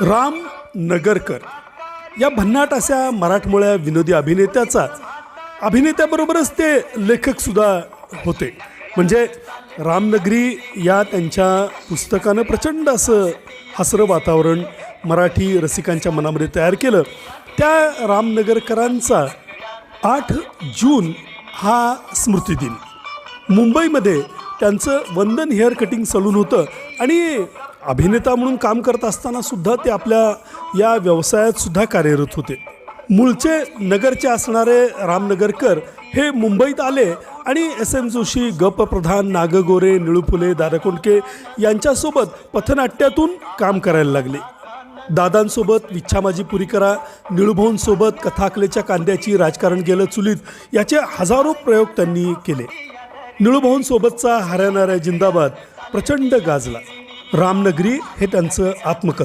राम नगरकर या भन्नाट अशा मराठमोळ्या विनोदी अभिनेत्याचा. अभिनेत्याबरोबरच ते लेखकसुद्धा होते. म्हणजे रामनगरी या त्यांच्या पुस्तकानं प्रचंड असं हसरं वातावरण मराठी रसिकांच्या मनामध्ये तयार केलं. त्या रामनगरकरांचा आठ जून हा स्मृतिदिन. मुंबईमध्ये त्यांचं वंदन हेअर कटिंग सलून होतं आणि अभिनेता म्हणून काम करत असताना सुद्धा ते आपल्या या व्यवसायात सुद्धा कार्यरत होते. मूळचे नगरचे असणारे रामनगरकर हे मुंबईत आले आणि एस एम जोशी गप प्रधान नागगोरे निळुफुले दादाकोंडके यांच्यासोबत पथनाट्यातून काम करायला लागले. दादांसोबत विच्छामाजी माझी पुरी करा कथाकलेच्या कांद्याची राजकारण गेलं चुलीत याचे हजारो प्रयोग त्यांनी केले. निळुभाऊंसोबतचा हरणाऱ्या जिंदाबाद प्रचंड गाजला. रामनगरी हे त्यांचं आत्मकथन